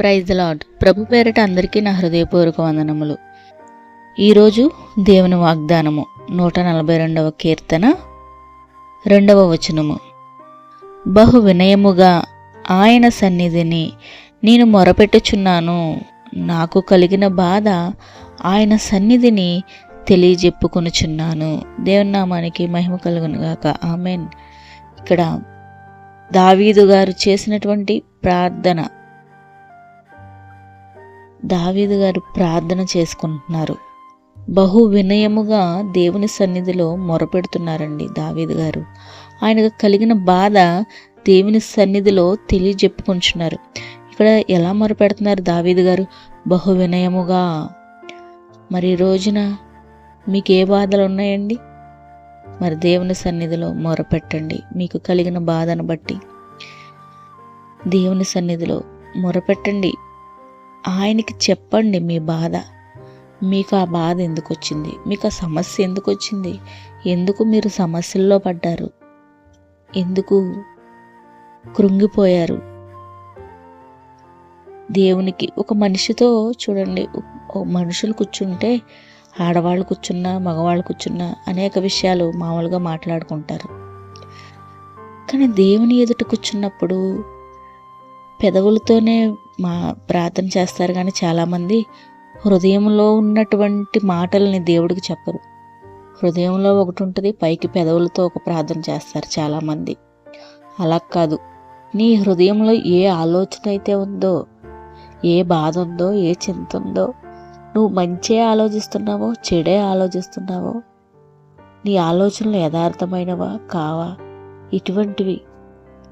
Praise lord ప్రభు పేరిట అందరికీ నా హృదయపూర్వక వందనములు. ఈరోజు దేవుని వాగ్దానము నూట నలభై రెండవ కీర్తన రెండవ వచనము. బహు వినయముగా ఆయన సన్నిధిని నేను మొరపెట్టుచున్నాను. నాకు కలిగిన బాధ ఆయన సన్నిధిని తెలియజెప్పుకొనుచున్నాను. దేవుని నామానికి మహిమ కలుగునుగాక ఆమెన్. ఇక్కడ దావీదు గారు చేసినటువంటి ప్రార్థన దావీదు గారు ప్రార్థన చేసుకుంటున్నారు. బహు వినయముగా దేవుని సన్నిధిలో మొరపెడుతున్నారండి దావీదు గారు. ఆయనకు కలిగిన బాధ దేవుని సన్నిధిలో తెలియజెప్పుకుంటున్నారు. ఇక్కడ ఎలా మొరపెడుతున్నారు దావీదు గారు? బహు వినయముగా. మరి రోజున మీకు ఏ బాధలు ఉన్నాయండి? మరి దేవుని సన్నిధిలో మొరపెట్టండి. మీకు కలిగిన బాధను బట్టి దేవుని సన్నిధిలో మొరపెట్టండి. ఆయనకి చెప్పండి మీ బాధ. మీకు ఆ బాధ ఎందుకు వచ్చింది మీకు ఆ సమస్య ఎందుకు వచ్చింది ఎందుకు మీరు సమస్యల్లో పడ్డారు? ఎందుకు కృంగిపోయారు? దేవునికి ఒక మనిషితో చూడండి. మనుషులు కూర్చుంటే ఆడవాళ్ళు కూర్చున్నా మగవాళ్ళు కూర్చున్నా అనేక విషయాలు మామూలుగా మాట్లాడుకుంటారు. కానీ దేవుని ఎదుట కూర్చున్నప్పుడు పెదవులతోనే మా ప్రార్థన చేస్తారు కానీ చాలామంది హృదయంలో ఉన్నటువంటి మాటల్ని దేవుడికి చెప్పరు. హృదయంలో ఒకటి ఉంటుంది పైకి పెదవులతో ఒక ప్రార్థన చేస్తారు చాలామంది. అలా కాదు. నీ హృదయంలో ఏ ఆలోచన అయితే ఉందో ఏ బాధ ఉందో ఏ చింత ఉందో నువ్వు మంచే ఆలోచిస్తున్నావో చెడే ఆలోచిస్తున్నావో నీ ఆలోచనలు యథార్థమైనవా కావా? ఇటువంటివి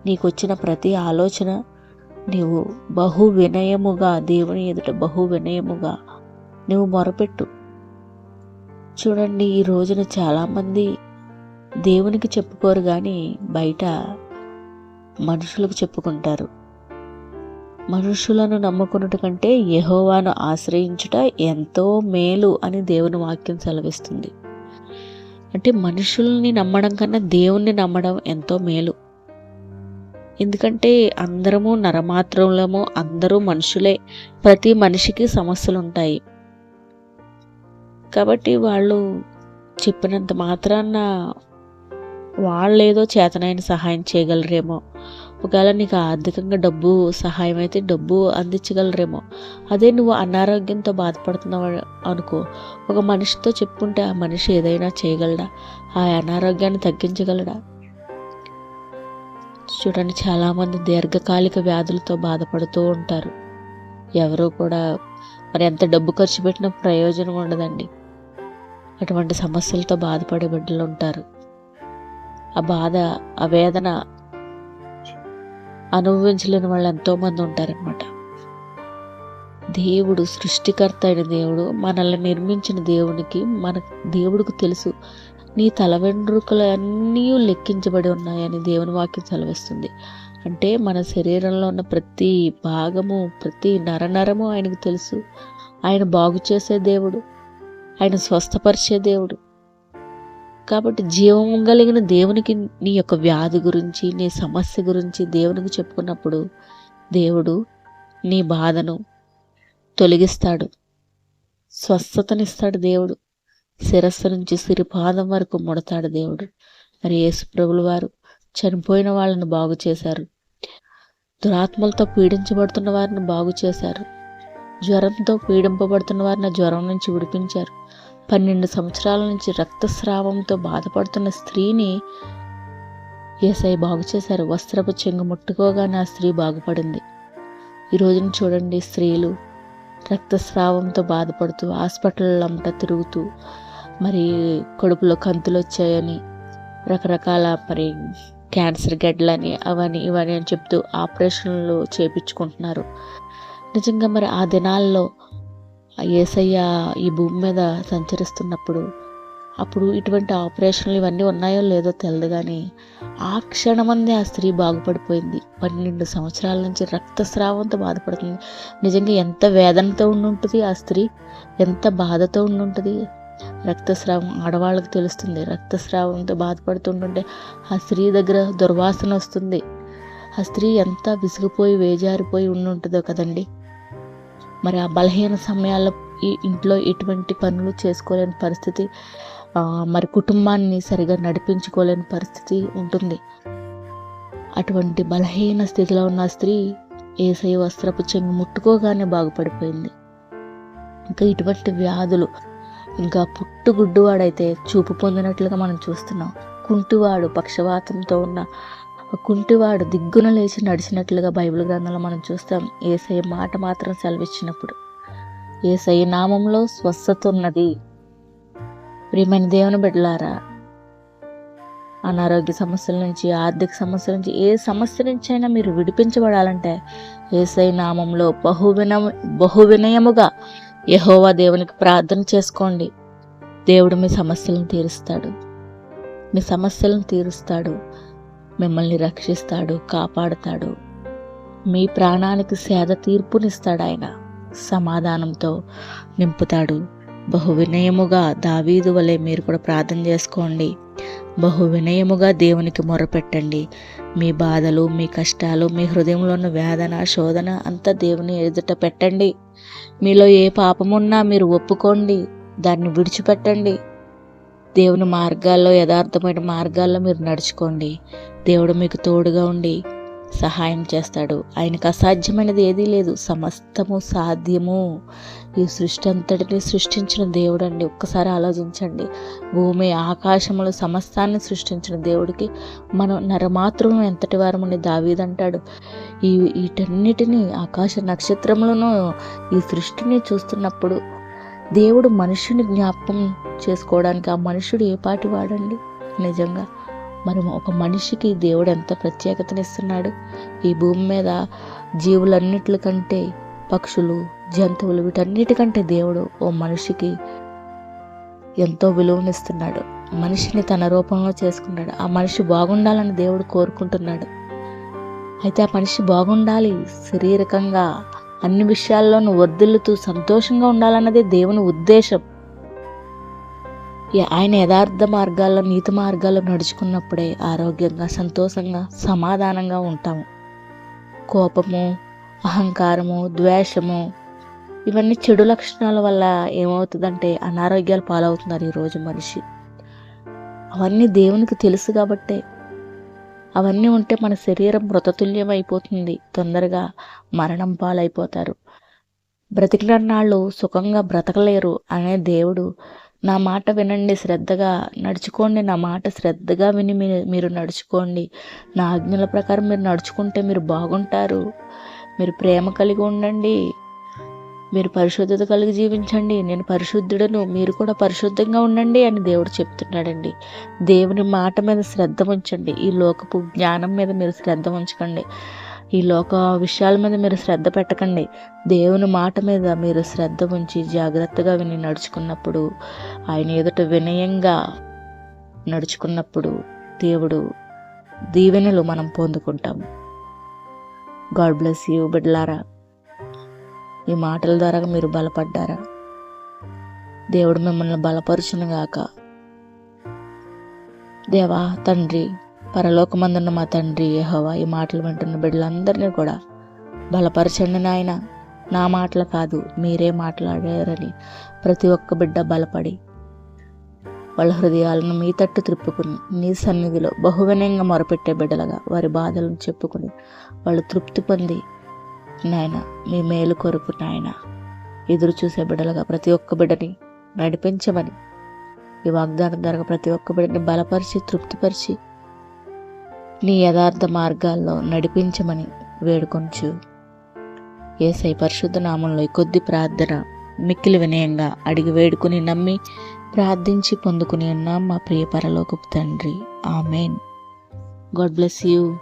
నీకు వచ్చిన ప్రతి ఆలోచన నీవు బహు వినయముగా దేవుని ఎదుట బహు వినయముగా నువ్వు మొరపెట్టు. చూడండి ఈ రోజున చాలామంది దేవునికి చెప్పుకోరు కానీ బయట మనుషులకు చెప్పుకుంటారు. మనుషులను నమ్ముకున్నట కంటే యహోవాను ఆశ్రయించుట ఎంతో మేలు అని దేవుని వాక్యం సెలవిస్తుంది. అంటే మనుషుల్ని నమ్మడం కన్నా దేవుణ్ణి నమ్మడం ఎంతో మేలు. ఎందుకంటే అందరము నరమాత్రములము అందరూ మనుషులే. ప్రతి మనిషికి సమస్యలు ఉంటాయి కాబట్టి వాళ్ళు చెప్పినంత మాత్రాన వాళ్ళేదో చేతనైన సహాయం చేయగలరేమో. ఒకవేళ నీకు ఆర్థికంగా డబ్బు సహాయం అయితే డబ్బు అందించగలరేమో. అదే నువ్వు అనారోగ్యంతో బాధపడుతున్నావు అనుకో. ఒక మనిషితో చెప్పుకుంటే ఆ మనిషి ఏదైనా చేయగలడా? ఆ అనారోగ్యాన్ని తగ్గించగలడా? చూడండి చాలామంది దీర్ఘకాలిక వ్యాధులతో బాధపడుతూ ఉంటారు. ఎవరు కూడా మరి ఎంత డబ్బు ఖర్చు పెట్టినా ప్రయోజనం ఉండదండి. అటువంటి సమస్యలతో బాధపడే బిడ్డలు ఉంటారు. ఆ బాధ ఆ వేదన అనుభవించలేని వాళ్ళు ఎంతోమంది ఉంటారనమాట దేవుడు సృష్టికర్త అయిన దేవుడు మనల్ని నిర్మించిన దేవునికి మన దేవుడికి తెలుసు నీ తల వెంట్రుకలు అన్నీ లెక్కించబడి ఉన్నాయని దేవుని వాక్యం సెలవిస్తుంది. అంటే మన శరీరంలో ఉన్న ప్రతి భాగము ప్రతి నరనరము ఆయనకు తెలుసు. ఆయన బాగు చేసే దేవుడు. ఆయన స్వస్థపరిచే దేవుడు. కాబట్టి జీవం కలిగిన దేవునికి నీ యొక్క వ్యాధి గురించి నీ సమస్య గురించి దేవునికి చెప్పుకున్నప్పుడు దేవుడు నీ బాధను తొలగిస్తాడు. స్వస్థతనిస్తాడు దేవుడు. శిరస్సు నుంచి సిరిపాదం వరకు ముడతాడు దేవుడు. మరి యేసు ప్రభులు వారు చనిపోయిన వాళ్ళని బాగు చేశారు. దురాత్మలతో పీడించబడుతున్న వారిని బాగు చేశారు. జ్వరంతో పీడింపబడుతున్న వారిని జ్వరం నుంచి విడిపించారు. పన్నెండు సంవత్సరాల నుంచి రక్తస్రావంతో బాధపడుతున్న స్త్రీని ఏసై బాగు చేశారు. వస్త్రపు చెంగు ముట్టుకోగానే ఆ స్త్రీ బాగుపడింది. ఈ రోజున చూడండి స్త్రీలు రక్తస్రావంతో బాధపడుతూ హాస్పిటల్ తిరుగుతూ మరి కడుపులో కంతులు వచ్చాయని రకరకాల మరి క్యాన్సర్ గడ్డలని అవని ఇవని అని చెప్తూ ఆపరేషన్లు చేపించుకుంటున్నారు. నిజంగా మరి ఆ దినాల్లో ఏసయ్య ఈ భూమి మీద సంచరిస్తున్నప్పుడు అప్పుడు ఇటువంటి ఆపరేషన్లు ఇవన్నీ ఉన్నాయో లేదో తెలియదు కానీ ఆ క్షణమందే ఆ స్త్రీ బాగుపడిపోయింది. పన్నెండు సంవత్సరాల నుంచి రక్తస్రావంతో బాధపడుతుంది. నిజంగా ఎంత వేదనతో ఉండుంటుంది ఆ స్త్రీ? ఎంత బాధతో ఉండుంటుంది? రక్తస్రావం ఆడవాళ్ళకి తెలుస్తుంది. రక్తస్రావంతో బాధపడుతుంటుంటే ఆ స్త్రీ దగ్గర దుర్వాసన వస్తుంది. ఆ స్త్రీ ఎంత విసిగిపోయి వేజారిపోయి ఉండుంటుందో కదండి. మరి ఆ బలహీన సమయాల్లో ఈ ఇంట్లో ఎటువంటి పనులు చేసుకోలేని పరిస్థితి మరి కుటుంబాన్ని సరిగా నడిపించుకోలేని పరిస్థితి ఉంటుంది. అటువంటి బలహీన స్థితిలో ఉన్న స్త్రీ ఏసై వస్త్రపు చెంగు ముట్టుకోగానే బాగుపడిపోయింది. ఇంకా ఇటువంటి వ్యాధులు ఇంకా పుట్టుగుడ్డువాడైతే చూపు పొందినట్లుగా మనం చూస్తున్నాం. కుంటివాడు పక్షవాతంతో ఉన్న కుంటివాడు దిగ్గున లేచి నడిచినట్లుగా బైబిల్ గ్రంథంలో మనం చూస్తాం. ఏసై మాట మాత్రం సెలవిచ్చినప్పుడు ఏసై నామంలో స్వస్థత ఉన్నది ప్రియమైన దేవుని బిడ్డలారా అనారోగ్య సమస్యల నుంచి ఆర్థిక సమస్యల నుంచి ఏ సమస్య నుంచి అయినా మీరు విడిపించబడాలంటే ఏసై నామంలో బహువిన బహువినయముగా యహోవా దేవునికి ప్రార్థన చేసుకోండి. దేవుడు మీ సమస్యలను తీరుస్తాడు. మీ సమస్యలను తీరుస్తాడు. మిమ్మల్ని రక్షిస్తాడు కాపాడుతాడు. మీ ప్రాణానికి సేద తీర్పునిస్తాడు ఆయన. సమాధానంతో నింపుతాడు. బహు వినయముగా దావీదు వలె మీరు కూడా ప్రార్థన చేసుకోండి. బహు వినయముగా దేవునికి మొరపెట్టండి. మీ బాధలు మీ కష్టాలు మీ హృదయంలో ఉన్న వేదన శోధన అంతా దేవుని ఎదుట పెట్టండి. మీలో ఏ పాపమున్నా మీరు ఒప్పుకోండి. దాన్ని విడిచిపెట్టండి. దేవుని మార్గాల్లో యథార్థమైన మార్గాల్లో మీరు నడుచుకోండి. దేవుడు మీకు తోడుగా ఉండి సహాయం చేస్తాడు. ఆయనకు అసాధ్యమైనది ఏదీ లేదు. సమస్తము సాధ్యము. ఈ సృష్టి అంతటిని సృష్టించిన దేవుడు అండి ఒక్కసారి ఆలోచించండి. భూమి ఆకాశములు సమస్తాన్ని సృష్టించిన దేవుడికి మనం నరమాత్రం ఎంతటి వారమని దావీదంటాడు ఈ వీటన్నిటిని ఆకాశ నక్షత్రములను ఈ సృష్టిని చూస్తున్నప్పుడు దేవుడు మనుషుని జ్ఞాపకం చేసుకోవడానికి ఆ మనుషుడు ఏ పాటి వాడండి? నిజంగా మరి ఒక మనిషికి దేవుడు ఎంత ప్రత్యేకతనిస్తున్నాడు? ఈ భూమి మీద జీవులన్నిటికంటే పక్షులు జంతువులు వీటన్నిటికంటే దేవుడు ఓ మనిషికి ఎంతో విలువనిస్తున్నాడు. మనిషిని తన రూపంలో చేసుకున్నాడు. ఆ మనిషి బాగుండాలని దేవుడు కోరుకుంటున్నాడు. అయితే ఆ మనిషి బాగుండాలి శారీరకంగా అన్ని విషయాల్లోనూ వర్ధిల్లుతూ సంతోషంగా ఉండాలన్నదే దేవుని ఉద్దేశం. ఆయన యథార్థ మార్గాల్లో నీతి మార్గాల్లో నడుచుకున్నప్పుడే ఆరోగ్యంగా సంతోషంగా సమాధానంగా ఉంటాము. కోపము అహంకారము ద్వేషము ఇవన్నీ చెడు లక్షణాల వల్ల ఏమవుతుందంటే అనారోగ్యాలు పాలవుతున్నారు ఈరోజు మనిషి. అవన్నీ దేవునికి తెలుసు కాబట్టే. అవన్నీ ఉంటే మన శరీరం మృతతుల్యం అయిపోతుంది. తొందరగా మరణం పాలైపోతారు. బ్రతికినన్నాళ్ళు సుఖంగా బ్రతకలేరు అనే దేవుడు నా మాట వినండి శ్రద్ధగా నడుచుకోండి. నా మాట శ్రద్ధగా విని మీరు నడుచుకోండి. నా ఆజ్ఞల ప్రకారం మీరు నడుచుకుంటే మీరు బాగుంటారు. మీరు ప్రేమ కలిగి ఉండండి. మీరు పరిశుద్ధత కలిగి జీవించండి. నేను పరిశుద్ధుడను మీరు కూడా పరిశుద్ధంగా ఉండండి అని దేవుడు చెప్తున్నాడండి. దేవుని మాట మీద శ్రద్ధ ఉంచండి. ఈ లోకపు జ్ఞానం మీద మీరు శ్రద్ధ ఉంచకండి. ఈ లోక విషయాల మీద మీరు శ్రద్ధ పెట్టకండి. దేవుని మాట మీద మీరు శ్రద్ధ ఉంచి జాగ్రత్తగా విని నడుచుకున్నప్పుడు ఆయన ఎదుట వినయంగా నడుచుకున్నప్పుడు దేవుడు దీవెనలు మనం పొందుకుంటాం. గాడ్ బ్లెస్ యూ బిడ్లారా ఈ మాటల ద్వారా మీరు బలపడ్డారా? దేవుడు మిమ్మల్ని బలపరుచునుగాక దేవా తండ్రి పరలోకమందున్న మా తండ్రి యహోవా ఈ మాటలు వింటున్న బిడ్డలందరినీ కూడా బలపరచండి నాయన. నా మాటలు కాదు మీరే మాట్లాడారని ప్రతి ఒక్క బిడ్డ బలపడి వాళ్ళ హృదయాలను మీ తట్టు త్రిప్పుకుని నీ సన్నిధిలో బహువినయంగా మొరపెట్టే బిడ్డలుగా వారి బాధలను చెప్పుకుని వాళ్ళు తృప్తి పొంది నాయన మీ మేలు కొరకు నాయన ఎదురు చూసే బిడ్డలుగా ప్రతి ఒక్క బిడ్డని నడిపించమని ఈ వాగ్దానం ద్వారా ప్రతి ఒక్క బిడ్డని బలపరిచి తృప్తిపరిచి నీ యథార్థ మార్గాల్లో నడిపించమని వేడుకొంచు. ఏసై పరిశుద్ధ నామంలో కొద్ది ప్రార్థన మిక్కిలి వినయంగా అడిగి వేడుకుని నమ్మి ప్రార్థించి పొందుకుని ఉన్నాం మా ప్రియ పరలోకపు తండ్రి. ఆమెన్. God bless you.